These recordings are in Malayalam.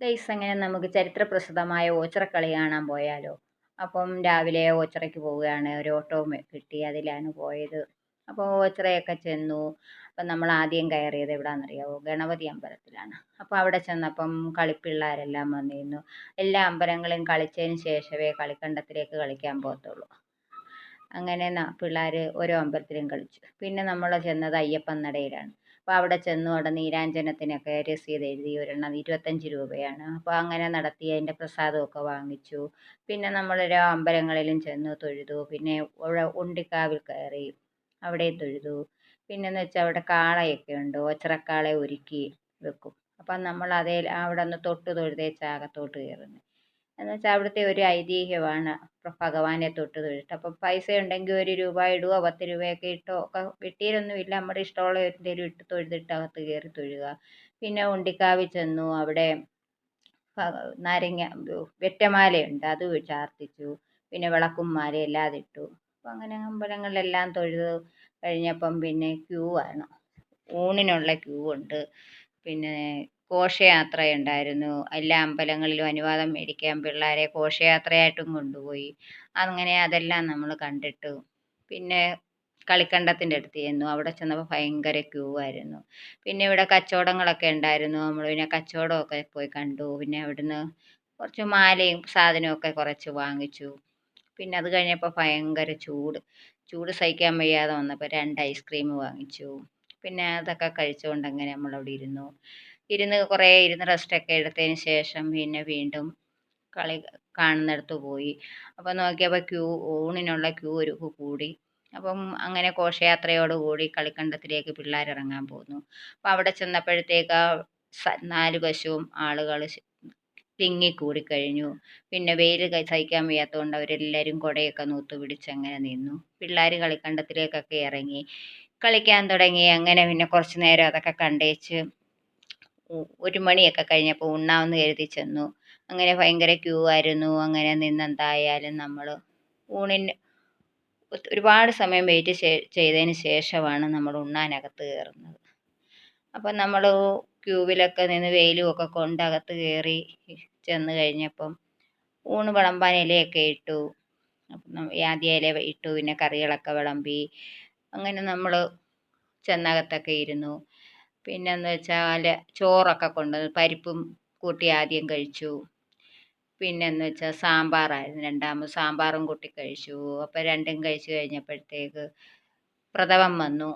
ഗൈസ് അങ്ങനെ നമുക്ക് ചരിത്രപ്രസിദ്ധമായ ഓച്ചിറക്കളി കാണാൻ പോയാലോ? അപ്പം രാവിലെ ഓച്ചിറയ്ക്ക് പോവുകയാണ്. ഒരു ഓട്ടോ കിട്ടി. അതിലാണ് പോയത്. അപ്പോൾ ഓച്ചിറയൊക്കെ ചെന്നു. അപ്പം നമ്മൾ ആദ്യം കയറിയത് എവിടെയാണെന്നറിയാമോ ഗണപതി അമ്പലത്തിലാണ്. അപ്പോൾ അവിടെ ചെന്നപ്പം കളിപ്പിള്ളേരെല്ലാം വന്നിരുന്നു. എല്ലാ അമ്പലങ്ങളും കളിച്ചതിന് ശേഷമേ കളിക്കണ്ടത്തിലേക്ക് കളിക്കാൻ പോകത്തുള്ളൂ. അങ്ങനെ പിള്ളേർ ഓരോ അമ്പലത്തിലും കളിച്ചു. പിന്നെ നമ്മൾ ചെന്നത് അയ്യപ്പൻ നടയിലാണ്. അപ്പോൾ അവിടെ ചെന്ന് അവിടെ നീരാഞ്ജനത്തിനൊക്കെ രസീത് എഴുതി ഒരെണ്ണം ഇരുപത്തഞ്ച് രൂപയാണ്. അപ്പോൾ അങ്ങനെ നടത്തി അതിന്റെ പ്രസാദമൊക്കെ വാങ്ങിച്ചു. പിന്നെ നമ്മളൊരു അമ്പലങ്ങളിലും ചെന്ന് തൊഴുതു. പിന്നെ ഉണ്ടിക്കാവിൽ കയറി അവിടെ തൊഴുതു. പിന്നെന്ന് വെച്ചാൽ അവിടെ കാളയൊക്കെ ഉണ്ട്. ഒച്ചറക്കാളെ ഒരുക്കി വെക്കും. അപ്പം നമ്മൾ അതേ അവിടെ നിന്ന് തൊട്ട് തൊഴുതേച്ച് അകത്തോട്ട് കയറുന്നത് എന്ന് വെച്ചാൽ അവിടുത്തെ ഒരു ഐതിഹ്യമാണ് ഭഗവാനെ തൊട്ട് തൊഴുത് അപ്പം പൈസ ഉണ്ടെങ്കിൽ ഒരു രൂപ ഇടുകയോ പത്ത് രൂപയൊക്കെ ഇട്ടോ? ഒക്കെ വെട്ടിയിലൊന്നുമില്ല. നമ്മുടെ ഇഷ്ടമുള്ള എന്തെങ്കിലും ഇട്ട് തൊഴുതിട്ട് അകത്ത് കയറി തൊഴുക. പിന്നെ ഉണ്ടിക്കാവിൽ ചെന്നു. അവിടെ നാരങ്ങ വെറ്റമാലയുണ്ട് അത് ചാർത്തിച്ചു. പിന്നെ വിളക്കും മാലയും എല്ലാം ഇട്ടു അപ്പം അങ്ങനെ അമ്പലങ്ങളിലെല്ലാം തൊഴുത് കഴിഞ്ഞപ്പം പിന്നെ ക്യൂ ആണ് ഊണിനുള്ള ക്യൂ ഉണ്ട്. പിന്നെ ഘോഷയാത്രയുണ്ടായിരുന്നു. എല്ലാ അമ്പലങ്ങളിലും അനുവാദം മേടിക്കാൻ പിള്ളേരെ ഘോഷയാത്രയായിട്ടും കൊണ്ടുപോയി. അങ്ങനെ അതെല്ലാം നമ്മൾ കണ്ടിട്ടു. പിന്നെ കളിക്കണ്ടത്തിന്റെ അടുത്ത് ചെന്നു. അവിടെ ചെന്നപ്പോൾ ഭയങ്കര ക്യൂ ആയിരുന്നു. പിന്നെ ഇവിടെ കച്ചവടങ്ങളൊക്കെ ഉണ്ടായിരുന്നു. നമ്മൾ പിന്നെ കച്ചവടമൊക്കെ പോയി കണ്ടു. പിന്നെ അവിടുന്ന് കുറച്ച് മാലയും സാധനമൊക്കെ കുറച്ച് വാങ്ങിച്ചു. പിന്നെ അത് കഴിഞ്ഞപ്പോൾ ഭയങ്കര ചൂട്. ചൂട് സഹിക്കാൻ വയ്യാതെ വന്നപ്പോൾ രണ്ട് ഐസ്ക്രീം വാങ്ങിച്ചു. പിന്നെ അതൊക്കെ കഴിച്ചുകൊണ്ട് അങ്ങനെ നമ്മളവിടെ ഇരുന്നു. ഇരുന്ന് കുറേ ഇരുന്ന് റെസ്റ്റൊക്കെ എടുത്തതിന് ശേഷം പിന്നെ വീണ്ടും കളി കാണുന്നിടത്ത് പോയി. അപ്പോൾ നോക്കിയപ്പോൾ ക്യൂ ഊണിനുള്ള ക്യൂ ഒരു കൂടി. അപ്പം അങ്ങനെ ഘോഷയാത്രയോട് കൂടി കളിക്കണ്ടത്തിലേക്ക് പിള്ളേർ ഇറങ്ങാൻ പോന്നു. അപ്പോൾ അവിടെ ചെന്നപ്പോഴത്തേക്ക് നാല് വശവും ആളുകൾ തിങ്ങിക്കൂടിക്കഴിഞ്ഞു പിന്നെ വെയിൽ സഹിക്കാൻ വയ്യാത്തതുകൊണ്ട് അവരെല്ലാവരും കുടയൊക്കെ നൂത്തു പിടിച്ച് അങ്ങനെ നിന്നു. പിള്ളേർ കളിക്കണ്ടത്തിലേക്കൊക്കെ ഇറങ്ങി. കളിക്കാൻ തുടങ്ങി. അങ്ങനെ പിന്നെ കുറച്ച് നേരം അതൊക്കെ കണ്ടേച്ച് ഒരു മണിയൊക്കെ കഴിഞ്ഞപ്പോൾ ഉണ്ണാമെന്ന് കരുതി ചെന്നു. അങ്ങനെ ഭയങ്കര ക്യൂ ആയിരുന്നു. അങ്ങനെ നിന്ന് എന്തായാലും നമ്മൾ ഊണിന് ഒരുപാട് സമയം വെയിറ്റ് ചെയ്തതിന് ശേഷമാണ് നമ്മൾ ഉണ്ണാനകത്ത് കയറുന്നത് അപ്പം നമ്മൾ ക്യൂവിലൊക്കെ നിന്ന് വെയിലും ഒക്കെ കൊണ്ട് അകത്ത് കയറി ചെന്ന് കഴിഞ്ഞപ്പം ഊണ് വിളമ്പാൻ ഇലയൊക്കെ ഇട്ടു. ആദ്യ ഇല ഇട്ടു. പിന്നെ കറികളൊക്കെ വിളമ്പി. അങ്ങനെ നമ്മൾ ചെന്നകത്തൊക്കെ ഇരുന്നു. പിന്നെന്ന് വെച്ചാൽ ചോറൊക്കെ കൊണ്ട് പരിപ്പും കൂട്ടി ആദ്യം കഴിച്ചു. പിന്നെന്ന് വെച്ചാൽ സാമ്പാറായിരുന്നു. രണ്ടാമത് സാമ്പാറും കൂട്ടി കഴിച്ചു. അപ്പോൾ രണ്ടും കഴിച്ചു കഴിഞ്ഞപ്പോഴത്തേക്ക് പ്രഥമൻ വന്നു.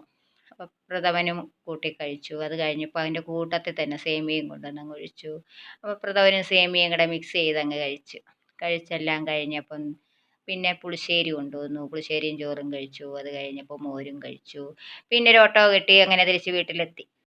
അപ്പോൾ പ്രഥമനും കൂട്ടി കഴിച്ചു. അത് കഴിഞ്ഞപ്പോൾ അതിന്റെ കൂട്ടത്തിൽ തന്നെ സേമിയയും കൊണ്ടുവന്ന് ഒഴിച്ചു. അപ്പോൾ പ്രഥമനും സേമിയയും കൂടെ മിക്സ് ചെയ്ത് അങ്ങ് കഴിച്ചു. കഴിച്ചെല്ലാം കഴിഞ്ഞപ്പം പിന്നെ പുളിശ്ശേരി കൊണ്ടുവന്നു. പുളിശ്ശേരിയും ചോറും കഴിച്ചു. അത് കഴിഞ്ഞപ്പോൾ മോരും കഴിച്ചു. പിന്നെ ഒരു ഓട്ടോ കിട്ടി അങ്ങനെ തിരിച്ച് വീട്ടിലെത്തി.